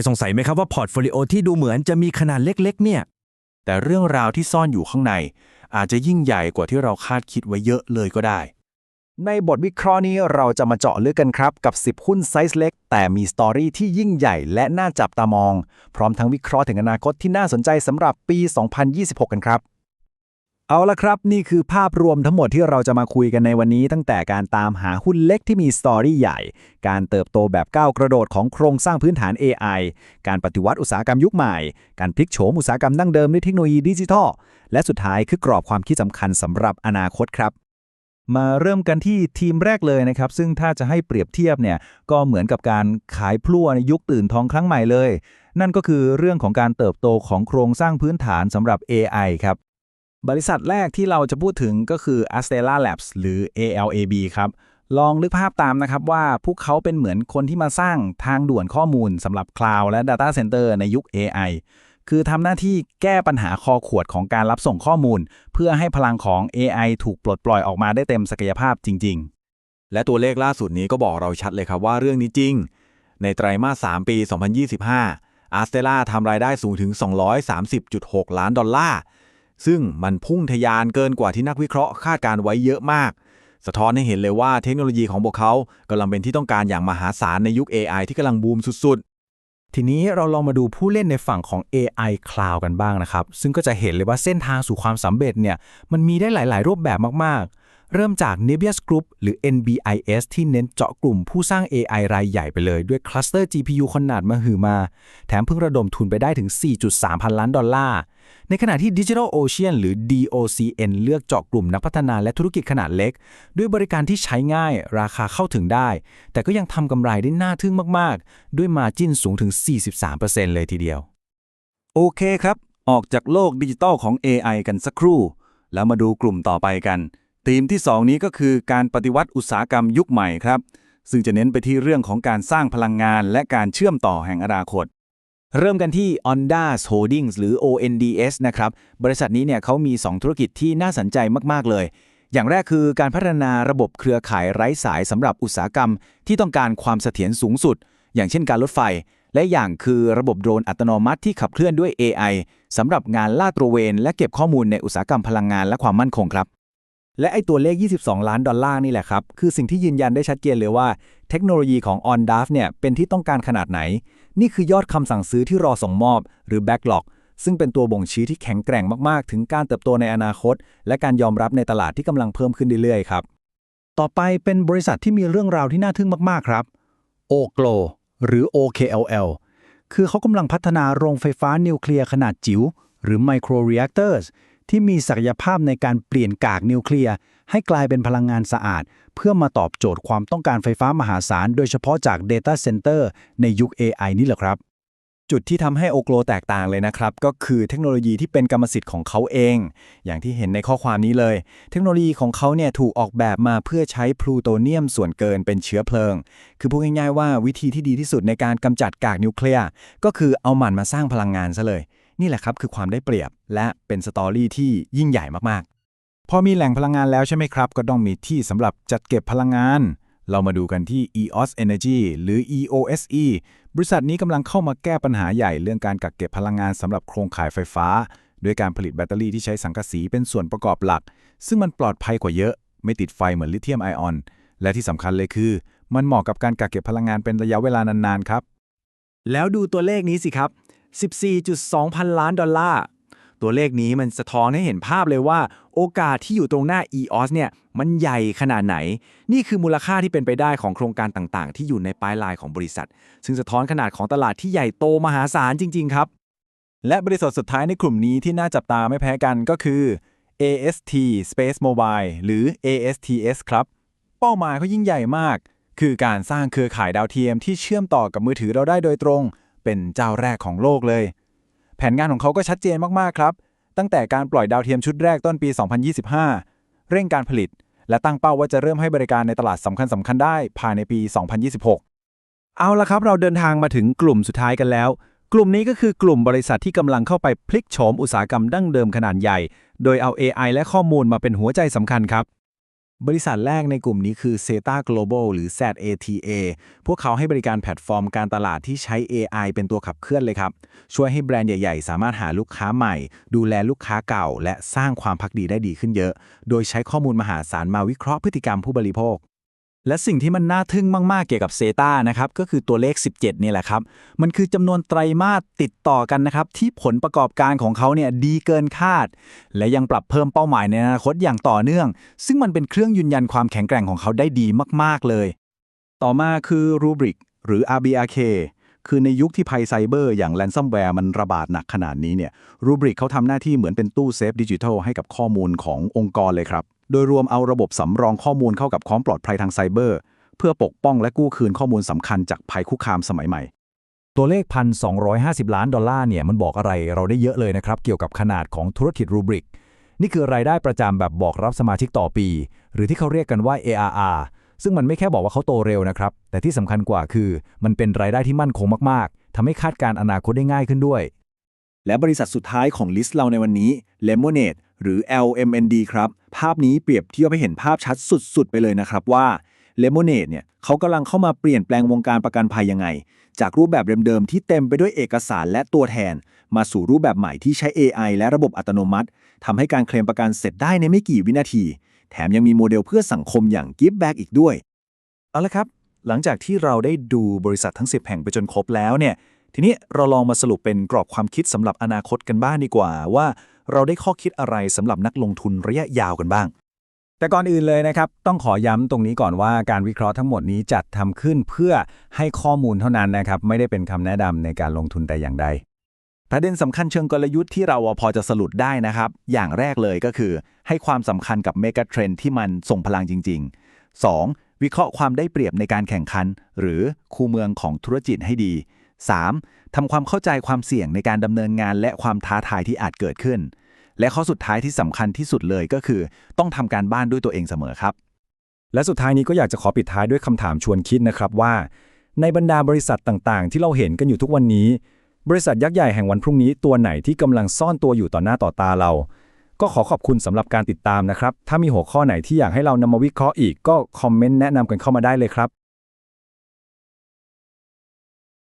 ยสงสัยไหมครับว่าพอร์ตโฟลิโอที่ดูเหมือนจะมีขนาดเล็กๆ เนี่ย แต่เรื่องราวที่ซ่อนอยู่ข้างใน อาจจะยิ่งใหญ่กว่าที่เราคาดคิดไว้เยอะเลยก็ได้ ในบทวิเคราะห์นี้เราจะมาเจาะลึกกันครับ กับ 10 หุ้นไซส์เล็ก แต่มีสตอรี่ที่ยิ่งใหญ่และน่าจับตามอง พร้อมทั้งวิเคราะห์ถึงอนาคตที่น่าสนใจสำหรับปี 2026 กันครับ เอาละครับ นี่คือภาพรวมทั้งหมดที่เราจะมาคุยกันในวันนี้ ตั้งแต่การตามหาหุ้นเล็กที่มีสตอรี่ใหญ่ การเติบโตแบบก้าวกระโดดของโครงสร้างพื้นฐาน AI การปฏิวัติอุตสาหกรรมยุคใหม่ การพลิกโฉมอุตสาหกรรมดั้งเดิมด้วยเทคโนโลยีดิจิทัล และสุดท้ายคือกรอบความคิดสำคัญสำหรับอนาคตครับมาเริ่มกันที่ทีมแรกเลยนะครับ ซึ่งถ้าจะให้เปรียบเทียบเนี่ยก็เหมือนกับการขายพลั่วในยุคตื่นทองครั้งใหม่เลย นั่นก็คือเรื่องของการเติบโตของโครงสร้างพื้นฐานสำหรับ AI ครับ บริษัทแรกที่เราจะพูดถึงก็คือ Astella Labs หรือ ALAB ครับ ลองนึกภาพตามนะครับว่าพวกเขาเป็นเหมือนคนที่มาสร้างทางด่วนข้อมูลสำหรับ Cloud และ Data Center ในยุค AI คือทำหน้าที่แก้ปัญหาคอขวดของการรับส่งข้อมูล เพื่อให้พลังของ AI ถูกปลดปล่อยออกมาได้เต็มศักยภาพจริง ๆ และตัวเลขล่าสุดนี้ก็บอกเราชัดเลยครับว่าเรื่องนี้จริง ในไตรมาส 3 ปี 2025อาร์สเตล่าทำรายได้สูงถึง 230.6 ล้านดอลลาร์ ซึ่งมันพุ่งทะยานเกินกว่าที่นักวิเคราะห์คาดการไว้เยอะมาก สะท้อนให้เห็นเลยว่าเทคโนโลยีของพวกเขากำลังเป็นที่ต้องการอย่างมหาศาลในยุค AI ที่กำลังบูมสุด ๆทีนี้เราลองมาดูผู้เล่นในฝั่งของ AI Cloud กันบ้างนะครับ ซึ่งก็จะเห็นเลยว่าเส้นทางสู่ความสำเร็จเนี่ย มันมีได้หลาย ๆ รูปแบบมาก ๆ เริ่มจาก Nebius Group หรือ NBIS ที่เน้นเจาะกลุ่มผู้สร้าง AI รายใหญ่ไปเลย ด้วยคลัสเตอร์ GPU ขนาดมหึมา แถมเพิ่งระดมทุนไปได้ถึง 4.3 พันล้านดอลลาร์ ในขณะที่ Digital Ocean หรือ DOCN เลือกเจาะกลุ่มนักพัฒนาและธุรกิจขนาดเล็ก ด้วยบริการที่ใช้ง่ายราคาเข้าถึงได้ แต่ก็ยังทำกำไรได้น่าทึ่งมาก ๆ ด้วยมาจิ้นสูงถึง 43%เลยทีเดียว โอเคครับ ออกจากโลกดิจิตอลของ AI กันสักครู่ แล้วมาดูกลุ่มต่อไปกัน ธีมที่ 2 นี้ก็คือการปฏิวัติอุตสาหกรรมยุคใหม่ครับ ซึ่งจะเน้นไปที่เรื่องของการสร้างพลังงาน และการเชื่อมต่อแห่งอนาคต เริ่มกันที่ Ondas Holdings หรือ ONDS นะครับ บริษัทนี้เนี่ยเขามี 2 ธุรกิจที่น่าสนใจมาก ๆ เลย อย่างแรกคือการพัฒนาระบบเครือข่ายไร้สายสำหรับอุตสาหกรรม ที่ต้องการความเสถียรสูงสุด อย่างเช่นการรถไฟ และอย่างคือระบบโดรนอัตโนมัติที่ขับเคลื่อนด้วย AI สำหรับงานลาดตระเวน และเก็บข้อมูลในอุตสาหกรรมพลังงานและความมั่นคงครับ และไอตัวเลข 22 ล้านดอลลาร์นี่แหละครับ คือสิ่งที่ยืนยันได้ชัดเจนเลยว่า เทคโนโลยีของ OnDAF เนี่ยเป็นที่ต้องการขนาดไหน นี่คือยอดคำสั่งซื้อที่รอส่งมอบ หรือ Backlog ซึ่งเป็นตัวบ่งชี้ที่แข็งแกร่งมาก ๆ ถึงการเติบโตในอนาคต และการยอมรับในตลาดที่กำลังเพิ่มขึ้นเรื่อย ๆ ครับ ต่อไปเป็นบริษัทที่มีเรื่องราวที่น่าทึ่งมาก ๆ ครับ OGLO หรือ OKLL คือเขากำลังพัฒนาโรงไฟฟ้านิวเคลียร์ขนาดจิ๋วหรือ Micro Reactors ที่มีศักยภาพในการเปลี่ยนกากนิวเคลียร์ให้กลายเป็นพลังงานสะอาด เพื่อมาตอบโจทย์ความต้องการไฟฟ้ามหาศาล โดยเฉพาะจาก Data Center ในยุค AI นี่แหละครับ จุดที่ทำให้โอโกลแตกต่างเลยนะครับ ก็คือเทคโนโลยีที่เป็นกรรมสิทธิ์ของเขาเอง อย่างที่เห็นในข้อความนี้เลย เทคโนโลยีของเขาเนี่ยถูกออกแบบมาเพื่อใช้พลูโตเนียมส่วนเกินเป็นเชื้อเพลิง คือพูดง่ายๆว่าวิธีที่ดีที่สุดในการกำจัดกากนิวเคลียร์ก็คือเอามันมาสร้างพลังงานซะเลย นี่แหละครับคือความได้เปรียบ และเป็นสตอรี่ที่ยิ่งใหญ่มากๆ พอมีแหล่งพลังงานแล้วใช่ไหมครับ ก็ต้องมีที่สำหรับจัดเก็บพลังงาน เรามาดูกันที่ EOS Energy หรือ EOSE บริษัทนี้กำลังเข้ามาแก้ปัญหาใหญ่เรื่องการกักเก็บพลังงานสำหรับโครงข่ายไฟฟ้า ด้วยการผลิตแบตเตอรี่ที่ใช้สังกะสีเป็นส่วนประกอบหลัก ซึ่งมันปลอดภัยกว่าเยอะ ไม่ติดไฟเหมือนลิเธียมไอออน และที่สำคัญเลยคือ มันเหมาะกับการกักเก็บพลังงานเป็นระยะเวลานานๆครับ แล้วดูตัวเลขนี้สิครับ 14.2 พันล้านดอลลาร์ ตัวเลขนี้มันสะท้อนให้เห็นภาพเลยว่า โอกาสที่อยู่ตรงหน้า EOS เนี่ยมันใหญ่ขนาดไหน นี่คือมูลค่าที่เป็นไปได้ของโครงการต่างๆ ที่อยู่ในปลายลน์ของบริษัท ซึ่งสะท้อนขนาดของตลาดที่ใหญ่โตมหาศาลจริง ๆ ครับ และบริษัทสุดท้ายในกลุ่มนี้ที่น่าจับตาไม่แพ้กันก็คือ AST Space Mobile หรือ ASTS ครับ เป้าหมายเขายิ่งใหญ่มาก คือการสร้างเครือข่ายดาวเทียมที่เชื่อมต่อกับมือถือเราได้โดยตรง เป็นเจ้าแรกของโลกเลย แผนงานของเขาก็ชัดเจนมากๆครับ ตั้งแต่การปล่อยดาวเทียมชุดแรกต้นปี 2025 เร่งการผลิต และตั้งเป้าว่าจะเริ่มให้บริการในตลาดสำคัญสคัญๆได้ภายในปี 2026 เอาละครับเราเดินทางมาถึงกลุ่มสุดท้ายกันแล้ว กลุ่มนี้ก็คือกลุ่มบริษัทที่กำลังเข้าไปพลิกโฉมอุตสาหกรรมดั้งเดิมขนาดใหญ่ โดยเอา AI และข้อมูลมาเป็นหัวใจสำคัญครับ บริษัทแรกในกลุ่มนี้คือ Zeta Global หรือ ZATA พวกเขาให้บริการแพลตฟอร์มการตลาดที่ใช้ AI เป็นตัวขับเคลื่อนเลยครับ ช่วยให้แบรนด์ใหญ่ๆ สามารถหาลูกค้าใหม่ ดูแลลูกค้าเก่า และสร้างความพักดีได้ดีขึ้นเยอะ โดยใช้ข้อมูลมหาศาลมาวิเคราะห์พฤติกรรมผู้บริโภค และสิ่งที่มันน่าทึ่งมาก ๆ เกี่ยวกับเซตานะครับ ก็คือตัวเลข 17 นี่แหละครับ มันคือจำนวนไตรมาสติดต่อกันนะครับ ที่ผลประกอบการของเขาเนี่ยดีเกินคาด และยังปรับเพิ่มเป้าหมายในอนาคตอย่างต่อเนื่อง ซึ่งมันเป็นเครื่องยืนยันความแข็งแกร่งของเขาได้ดีมาก ๆ เลย ต่อมาคือ Rubrik หรือ RBRK คือในยุคที่ภัยไซเบอร์อย่าง ransomware มันระบาดหนักขนาดนี้เนี่ย Rubrik เขาทำหน้าที่เหมือนเป็นตู้เซฟดิจิทัลให้กับข้อมูลขององค์กรเลยครับ โดยรวมเอาระบบสำรองข้อมูลเข้ากับความปลอดภัยทางไซเบอร์ เพื่อปกป้องและกู้คืนข้อมูลสำคัญจากภัยคุกคามสมัยใหม่ ตัวเลข 1,250 ล้านดอลลาร์เนี่ยมันบอกอะไรเราได้เยอะเลยนะครับ เกี่ยวกับขนาดของธุรกิจรูบริก นี่คือรายได้ประจำแบบบอกรับสมาชิกต่อปี หรือที่เขาเรียกกันว่า ARR ซึ่งมันไม่แค่บอกว่าเขาโตเร็วนะครับ แต่ที่สำคัญกว่าคือ มันเป็นรายได้ที่มั่นคงมากๆทำให้คาดการอนาคตได้ง่ายขึ้นด้วยและบริษัทสุดท้ายของลิสต์เราในวันนี้ Lemonade หรือ LMND ครับ ภาพนี้เปรียบเทียบให้เห็นภาพชัดสุด ๆ ไปเลยนะครับว่า Lemonade เนี่ยเขากำลังเข้ามาเปลี่ยนแปลงวงการประกันภัยยังไง จากรูปแบบเดิมๆที่เต็มไปด้วยเอกสารและตัวแทน มาสู่รูปแบบใหม่ที่ใช้ AI และระบบอัตโนมัติทำให้การเคลมประกันเสร็จได้ในไม่กี่วินาที แถมยังมีโมเดลเพื่อสังคมอย่าง Give Back อีกด้วย เอาละครับ หลังจากที่เราได้ดูบริษัททั้ง 10 แห่งไปจนครบแล้วเนี่ยทีนี้เราลองมาสรุปเป็นกรอบความคิดสำหรับอนาคตกันบ้างดีกว่าว่า เราได้ข้อคิดอะไรสำหรับนักลงทุนระยะยาวกันบ้าง แต่ก่อนอื่นเลยนะครับ ต้องขอย้ำตรงนี้ก่อนว่าการวิเคราะห์ทั้งหมดนี้จัดทำขึ้นเพื่อให้ข้อมูลเท่านั้นนะครับ ไม่ได้เป็นคำแนะนำในการลงทุนแต่อย่างใดประเด็นสำคัญเชิงกลยุทธ์ที่เราพอจะสรุปได้นะครับ อย่างแรกเลยก็คือ ให้ความสำคัญกับเมกะเทรนที่มันส่งพลังจริง ๆ 2. วิเคราะห์ความได้เปรียบในการแข่งขัน หรือคู่เมืองของธุรกิจให้ดี 3. ทำความเข้าใจความเสี่ยงในการดำเนินงานและความท้าทายที่อาจเกิดขึ้น และข้อสุดท้ายที่สำคัญที่สุดเลยก็คือ ต้องทำการบ้านด้วยตัวเองเสมอครับ และสุดท้ายนี้ก็อยากจะขอปิดท้ายด้วยคำถามชวนคิดนะครับว่า ในบรรดาบริษัทต่างๆ ที่เราเห็นกันอยู่ทุกวันนี้ บริษัทยักษ์ใหญ่แห่งวันพรุ่งนี้ตัวไหนที่กำลังซ่อนตัวอยู่ต่อหน้าต่อตาเรา ก็ขอขอบคุณสำหรับการติดตามนะครับถ้ามีหัวข้อไหนที่อยากให้เรานำมาวิเคราะห์อีกก็คอมเมนต์แนะนำกันเข้ามาได้เลยครับ